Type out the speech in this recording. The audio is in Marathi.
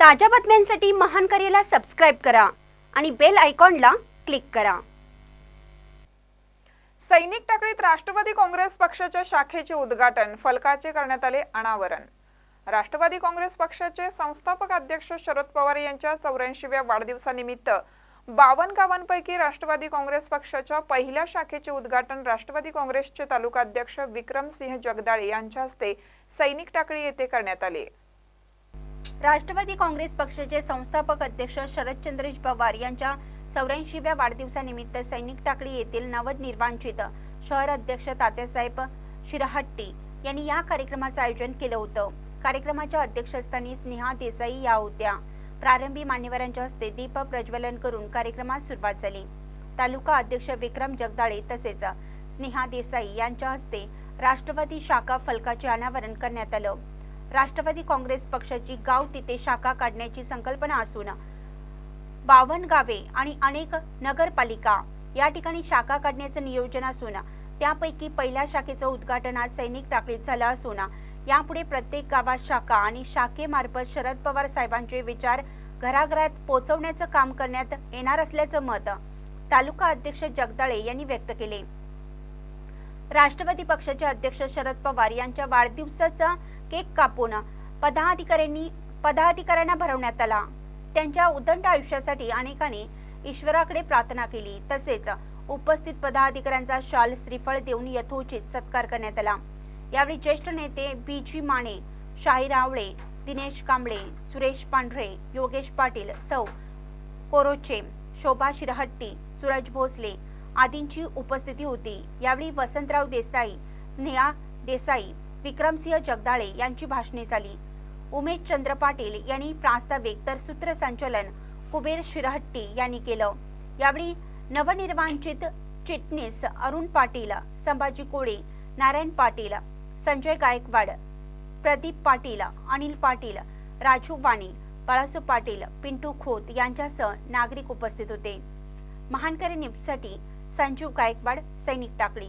ताज्या बातम्यांसाठी महान करेला सबस्क्राईब करा आणि बेल आयकॉनला क्लिक करा. सैनिक टाकळीत राष्ट्रवादी काँग्रेस पक्षाच्या शाखेचे उद्घाटन फलकाचे करण्यात आले अनावरण. राष्ट्रवादी काँग्रेस पक्षाचे संस्थापक अध्यक्ष शरद पवार यांच्या चौऱ्याऐंशीव्या वाढदिवसानिमित्त बावन्न गावांपैकी राष्ट्रवादी काँग्रेस पक्षाच्या पहिल्या शाखेचे उद्घाटन राष्ट्रवादी काँग्रेसचे तालुका अध्यक्ष विक्रमसिंह जगदाळे यांच्या हस्ते सैनिक टाकळी येथे करण्यात आले. राष्ट्रवादी काँग्रेस पक्षाचे संस्थापक अध्यक्ष शरदचंद्रजी पवार यांच्या चौऱ्याऐंशीव्या वाढदिवसानिमित्त सैनिक टाकळी येथील नवनिर्वांचित शहर अध्यक्ष तात्यासाहेब शिरहट्टी यांनी या कार्यक्रमाचं आयोजन केलं होतं. कार्यक्रमाच्या अध्यक्षस्थानी स्नेहा देसाई या होत्या. प्रारंभी मान्यवरांच्या हस्ते दीप प्रज्वलन करून कार्यक्रमास सुरुवात झाली. तालुका अध्यक्ष विक्रम जगदाळे तसेच स्नेहा देसाई यांच्या हस्ते राष्ट्रवादी शाखा फलकाचे अनावरण करण्यात आलं. राष्ट्रवादी काँग्रेस पक्षाची गाव तिथे शाखा काढण्याची संकल्पना असून बावन्न गावे आणि अनेक नगरपालिका या ठिकाणी शाखा काढण्याचं नियोजन असून त्यापैकी पहिल्या शाखेचं उद्घाटन आज सैनिक टाकळीत झालं असून यापुढे प्रत्येक गावात शाखा आणि शाखेमार्फत शरद पवार साहेबांचे विचार घराघरात पोहोचवण्याचं काम करण्यात येणार असल्याचं मत तालुका अध्यक्ष जगदाळे यांनी व्यक्त केले. राष्ट्रवादी पक्षाचे अध्यक्ष शरद पवार यांच्या वाढदिवसाचा केक कापून पदाधिकाऱ्यांनी पदाधिकाऱ्यांना भरवण्यात आला. त्यांच्या उदंड आयुष्यासाठी अनेकांनी ईश्वराकडे प्रार्थना केली. तसेच उपस्थित पदाधिकाऱ्यांचा शाल श्रीफळ देऊन यथोचित सत्कार करण्यात आला. यावेळी ज्येष्ठ नेते बी जी माने शाही रावळे दिनेश कांबळे सुरेश पांढरे योगेश पाटील सौ कोरोचे शोभा शिरहट्टी सूरज भोसले आदींची उपस्थिती होती. यावेळी वसंतराव देसाई स्नेहा देसाई विक्रमसिंह जगदाळे यांची भाषणे झाली. उमेश चंद्र पाटील यांनी प्रास्ताविक तर सूत्रसंचलन कुबेर शिरहट्टी यांनी केलं. यावेळी नवनिर्वांचित चिटणीस अरुण पाटील संभाजी कोळे नारायण पाटील संजय गायकवाड प्रदीप पाटील अनिल पाटील राजू वाणी बाळासू पाटील पिंटू खोत यांच्यासह नागरिक उपस्थित होते. महानकरी न्यूजसाठी संजीव गायकवाड सैनिक टाकळी.